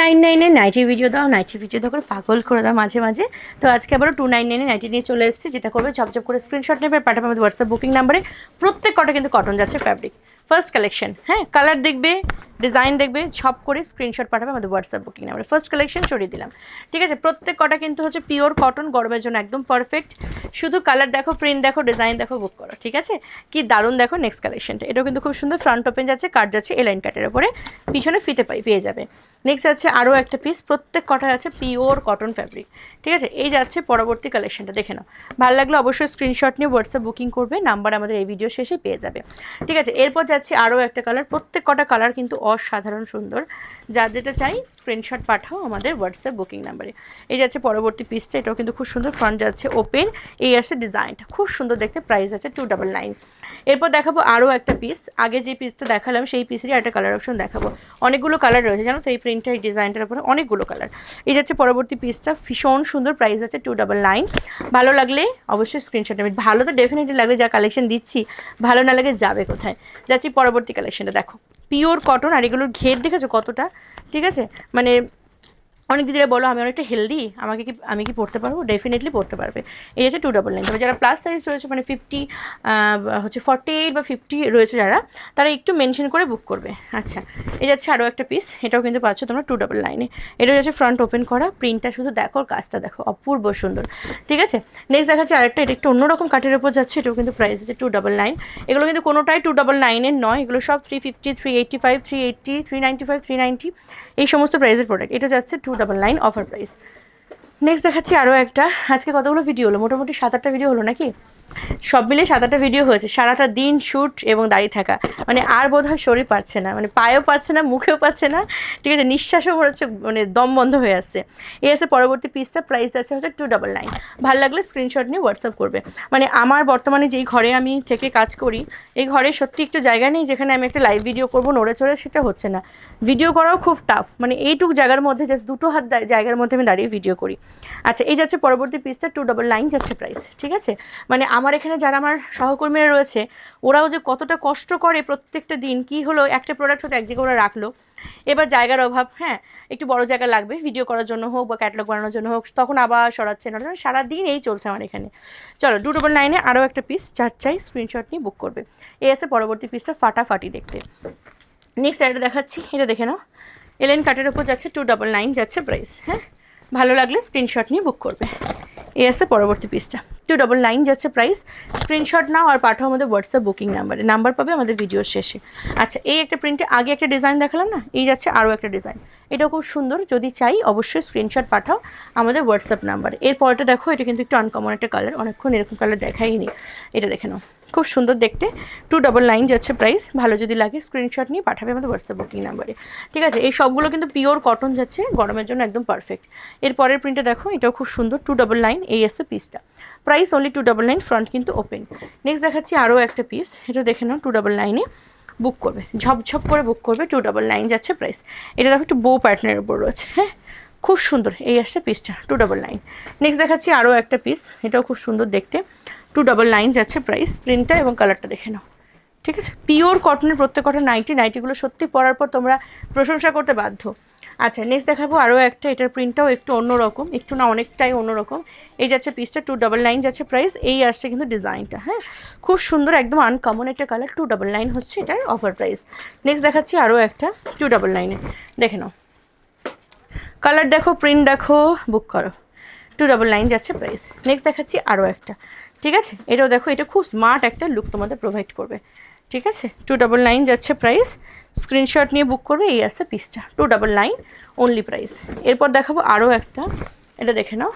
Nine নাইনের nighty video দাও nighty video দাও করে পাগল করে দাও মাঝে মাঝে। তো আজকে আবারও টু নাইন নাইনে নাইটি নিয়ে চলে এসেছি, যেটা করবে ঝপঝপ করে স্ক্রিনশট নেবে, পাঠাবে আমাদের হোয়াটসঅ্যাপ বুকিং নাম্বারে প্রত্যেক কটা কিন্তু কটন যাচ্ছে ফ্যাব্রিক ফার্স্ট কালেকশন হ্যাঁ কালার দেখবে ডিজাইন দেখবে ছপ করে স্ক্রিনশট পাঠাবে আমাদের হোয়াটসঅ্যাপ বুকিং নাম্বারে ফার্স্ট কালেকশন সরিয়ে দিলাম। ঠিক আছে, প্রত্যেক কটা কিন্তু হচ্ছে পিওর কটন গরমের জন্য একদম পারফেক্ট শুধু কালার দেখো প্রিন্ট দেখো ডিজাইন দেখো বুক করো, ঠিক আছে? কি দারুণ দেখো নেক্সট কালেকশনটা এটাও কিন্তু খুব সুন্দর ফ্রন্ট ওপেন যাচ্ছে কাট যাচ্ছে এলাইন কাটের ওপরে। পিছনে ফিতে পাই, পেয়ে যাবে। নেক্সট আছে আরও একটা পিস প্রত্যেক কটা আছে পিওর কটন ফ্যাব্রিক ঠিক আছে, এই যাচ্ছে পরবর্তী কালেকশনটা দেখে নাও। ভালো লাগলে অবশ্যই স্ক্রিনশট নিয়ে হোয়াটসঅ্যাপ বুকিং করবে নাম্বার আমাদের এই ভিডিও শেষে পেয়ে যাবে। ঠিক আছে, এরপর যাচ্ছে আরও একটা কালার প্রত্যেক কটা কালার কিন্তু অসাধারণ সুন্দর। যার যেটা চাই স্ক্রিনশট পাঠাও আমাদের হোয়াটসঅ্যাপ বুকিং নাম্বারে এই যাচ্ছে পরবর্তী পিসটা এটাও কিন্তু খুব সুন্দর। ফ্রন্ট যাচ্ছে ওপেন এই আসছে ডিজাইনটা খুব সুন্দর দেখতে প্রাইস আছে টু ডাবল নাইন এরপর দেখাবো আরও একটা পিস আগে যে পিসটা দেখালাম, সেই পিসেরই একটা কালার অপশন দেখাবো। অনেকগুলো কালার রয়েছে, জানো তো এই প্রিন্টটা এই ডিজাইনটার উপরে অনেকগুলো কালার এই যাচ্ছে পরবর্তী পিসটা ভীষণ সুন্দর প্রাইস আছে টু ডাবল নাইন ভালো লাগলে অবশ্যই স্ক্রিনশট ভালো তো ডেফিনেটলি লাগবে যা কালেকশন দিচ্ছি, ভালো না লাগে যাবে কোথায়? যাচ্ছি পরবর্তী কালেকশনটা দেখো। পিওর কটন আর এগুলোর ঘের দেখেছ কতটা? ঠিক আছে? মানে অনেক দিদিরা বলো, আমি অনেকটা হেলদি আমাকে কি, আমি কি পড়তে পারব? ডেফিনেটলি পড়তে পারবে। এই হচ্ছে টু ডাবল নাইন তবে যারা প্লাস সাইজ রয়েছে মানে ফিফটি হচ্ছে ফর্টি এইট বা ফিফটি রয়েছে যারা, তারা একটু মেনশন করে বুক করবে। আচ্ছা এই যাচ্ছে আরও একটা পিস এটাও কিন্তু পাচ্ছ তোমরা টু ডাবল নাইনে এটা যাচ্ছে ফ্রন্ট ওপেন করা প্রিন্টটা শুধু দেখো কাজটা দেখো, অপূর্ব সুন্দর। ঠিক আছে? নেক্সট দেখাচ্ছে আরেকটা, এটা একটু অন্যরকম কাঠের ওপর যাচ্ছে, এটাও কিন্তু প্রাইস আছে টু ডাবল নাইন এগুলো কিন্তু কোনোটাই টু ডাবল নাইনের নয়, এগুলো সব three fifty three eighty five three eighty three ninety five three ninety এই সমস্ত প্রাইসের প্রোডাক্ট এটা যাচ্ছে two double nine offer price next দেখাচ্ছি আরও একটা। আজকে কতগুলো ভিডিও হলো? মোটামুটি সাত আটটা ভিডিও হলো নাকি? সব মিলে সাত আটটা ভিডিও হয়েছে। সারাটা দিন শ্যুট এবং দাঁড়িয়ে থাকা। মানে আর বোধ হয় শরীর পাচ্ছে না মানে পায়েও পাচ্ছে না, মুখেও পাচ্ছে না। ঠিক আছে, নিঃশ্বাসও হচ্ছে মানে দম বন্ধ হয়ে আসছে। এই আছে পরবর্তী পিসটা প্রাইস আছে হচ্ছে টু ডাবল নাইন ভালো লাগলে স্ক্রিনশট নিয়ে হোয়াটসঅ্যাপ করবে। মানে আমার বর্তমানে যেই ঘরে আমি থেকে কাজ করি, এই ঘরে সত্যি একটু জায়গা নেই যেখানে আমি একটা লাইভ ভিডিও করব, নড়ে চড়ে সেটা হচ্ছে না। ভিডিও করাও খুব টাফ মানে এইটুক জায়গার মধ্যে জাস্ট দুটো হাত জায়গার মধ্যে আমি দাঁড়িয়ে ভিডিও করি। আচ্ছা এই যাচ্ছে পরবর্তী পিসটা টু ডাবল নাইন যাচ্ছে প্রাইস ঠিক আছে? মানে আমার এখানে যারা আমার সহকর্মীরা রয়েছে, ওরাও যে কতটা কষ্ট করে প্রত্যেকটা দিন কি হলো, একটা প্রোডাক্ট হয়তো এক জায়গায় ওরা রাখল। এবার জায়গার অভাব হ্যাঁ একটু বড় জায়গা লাগবে ভিডিও করার জন্য হোক বা ক্যাটালগ বানানোর জন্য হোক, তখন আবার সরাচ্ছে না। সারাদিন এই চলছে আমার এখানে। চলো টু ডবল নাইনে আরও একটা পিস চার চাই স্ক্রিনশট নিয়ে বুক করবে। এই আছে পরবর্তী পিসটা ফাটাফাটি দেখতে। নেক্সট এটা দেখাচ্ছি, এটা দেখে নাও। এলেন কাটের ওপর যাচ্ছে টু ডবল নাইন যাচ্ছে প্রাইস হ্যাঁ? ভালো লাগলে স্ক্রিনশট নিয়ে বুক করবে। এই আসছে পরবর্তী পিসটা টু ডবল নাইন যাচ্ছে প্রাইস স্ক্রিনশট নাও আর পাঠাও আমাদের হোয়াটসঅ্যাপ বুকিং নাম্বারে নাম্বার পাবে আমাদের ভিডিওর শেষে। আচ্ছা এই একটা প্রিন্টে আগে একটা ডিজাইন দেখালাম না? এই যাচ্ছে আরও একটা ডিজাইন এটাও খুব সুন্দর। যদি চাই, অবশ্যই স্ক্রিনশট পাঠাও আমাদের হোয়াটসঅ্যাপ নাম্বারে এরপরটা দেখো, এটা কিন্তু একটু আনকমন একটা কালার অনেকক্ষণ এরকম কালার দেখাইনি। এটা দেখে নাও। খুব সুন্দর দেখতে। টু ডাবল নাইন যাচ্ছে প্রাইস ভালো যদি লাগে স্ক্রিনশট নিয়ে পাঠাবে আমাদের হোয়াটসঅ্যাপ বুকিং নাম্বারে ঠিক আছে, এই সবগুলো কিন্তু পিওর কটন যাচ্ছে, গরমের জন্য একদম পারফেক্ট এর পরের প্রিন্টে দেখো, এটাও খুব সুন্দর টু ডাবল নাইন এই আসছে পিসটা price only two double nine front কিন্তু ওপেন নেক্সট দেখাচ্ছি আরও একটা পিস এটা দেখে নাও টু ডাবল নাইনে বুক করবে। ঝপঝপ করে বুক করবে টু ডাবল নাইন যাচ্ছে প্রাইস এটা দেখো একটু বো প্যাটার্নের উপর রয়েছে হ্যাঁ? খুব সুন্দর, এই আসছে পিসটা টু ডাবল নাইন নেক্সট দেখাচ্ছি আরও একটা পিস এটাও খুব সুন্দর দেখতে। টু ডাবল নাইন যাচ্ছে প্রাইস প্রিন্টটা এবং কালারটা দেখে নাও। ঠিক আছে? পিওর কটনের প্রত্যেক কটন নাইটি নাইটিগুলো সত্যি পরার পর তোমরা প্রশংসা করতে বাধ্য। আচ্ছা নেক্সট দেখাবো আরও একটা, এটার প্রিন্টটাও একটু অন্যরকম, একটু না অনেকটাই অন্যরকম। এই যাচ্ছে পিসটা টু ডাবল নাইন যাচ্ছে প্রাইস এই আসছে কিন্তু ডিজাইনটা হ্যাঁ? খুব সুন্দর, একদম আনকমন একটা কালার টু ডাবল নাইন হচ্ছে এটার অফার প্রাইস নেক্সট দেখাচ্ছি আরও একটা টু ডাবল নাইনে দেখে নাও। কালার দেখো প্রিন্ট দেখো বুক করো। টু ডাবল নাইন যাচ্ছে প্রাইস নেক্সট দেখাচ্ছি আরও একটা। ঠিক আছে? এটাও দেখো, এটা খুব স্মার্ট একটা লুক তোমাদের প্রোভাইড করবে। ঠিক আছে? টু ডাবল নাইন যাচ্ছে প্রাইস স্ক্রিনশট নিয়ে বুক করবে, এই আসছে পিসটা two double nine only price এরপর দেখাবো আরও একটা। এটা দেখে নাও।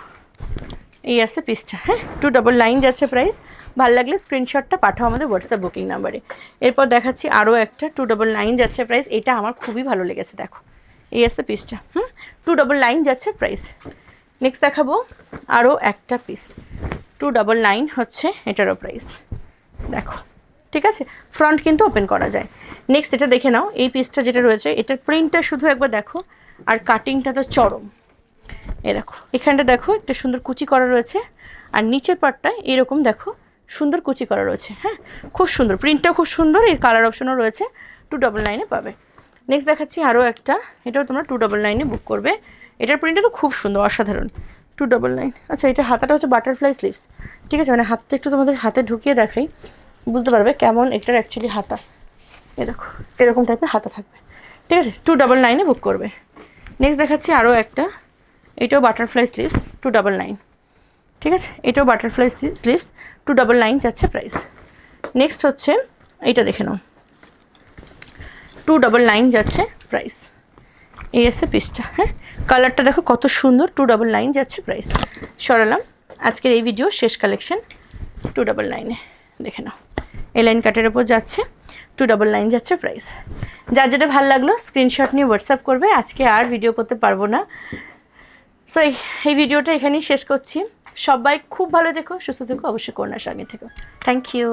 এই আছে পিসটা হ্যাঁ? টু ডাবল নাইন যাচ্ছে প্রাইস ভালো লাগলে স্ক্রিনশটটা পাঠাও আমাদের হোয়াটসঅ্যাপ বুকিং নাম্বারে এরপর দেখাচ্ছি আরও একটা টু ডাবল নাইন যাচ্ছে প্রাইস এটা আমার খুবই ভালো লেগেছে, দেখো। এই আছে পিসটা হুম? টু ডাবল নাইন যাচ্ছে প্রাইস নেক্সট দেখাবো আরও একটা পিস টু ডাবল নাইন হচ্ছে এটারও প্রাইস দেখো, ঠিক আছে? ফ্রন্ট কিন্তু ওপেন করা যায়। নেক্সট এটা দেখে নাও, এই পিসটা যেটা রয়েছে, এটার প্রিন্টটা শুধু একবার দেখো, আর কাটিংটা তো চরম। এ দেখো, এখানটা দেখো, একটা সুন্দর কুচি করা রয়েছে, আর নিচের পার্টটা এরকম দেখো, সুন্দর কুচি করা রয়েছে হ্যাঁ? খুব সুন্দর প্রিন্টটাও খুব সুন্দর, এর কালার অপশনও রয়েছে টু ডবল নাইনে পাবে। নেক্সট দেখাচ্ছি আরও একটা, এটাও তোমরা টু ডবল নাইনে বুক করবে। এটার প্রিন্টটা তো খুব সুন্দর, অসাধারণ। টু ডবল নাইন আচ্ছা এটা হাতাটা হচ্ছে বাটারফ্লাই স্লিভস ঠিক আছে মানে হাতটা একটু তোমাদের হাতে ঢুকিয়ে দেখাই। বুঝতে পারবে কেমন এটার অ্যাকচুয়ালি হাতা। এ দেখো, এরকম টাইপের হাতা থাকবে। ঠিক আছে টু ডবল নাইনে বুক করবে। নেক্সট দেখাচ্ছি আরও একটা। এটাও butterfly sleeves two double nine ঠিক আছে, এটাও butterfly sleeves two double nine যাচ্ছে প্রাইস নেক্সট হচ্ছে এইটা দেখে নাও। টু ডাবল নাইন যাচ্ছে প্রাইস এই আছে পিসটা হ্যাঁ? কালারটা দেখো কত সুন্দর টু ডাবল নাইন যাচ্ছে প্রাইস সরালাম, আজকের এই ভিডিও শেষ কালেকশন টু ডাবল নাইনে দেখে নাও, এই লাইন কাটের ওপর যাচ্ছে টু ডাবল নাইন যাচ্ছে প্রাইস যার যেটা ভালো লাগল স্ক্রিনশট নিয়ে হোয়াটসঅ্যাপ করবে, আজকে আর ভিডিও করতে পারব না। সো এই ভিডিওটা এখানেই শেষ করছি। সবাই খুব ভালো থেকো, সুস্থ থেকো, অবশ্যই করোনার সঙ্গে থেকো। Thank you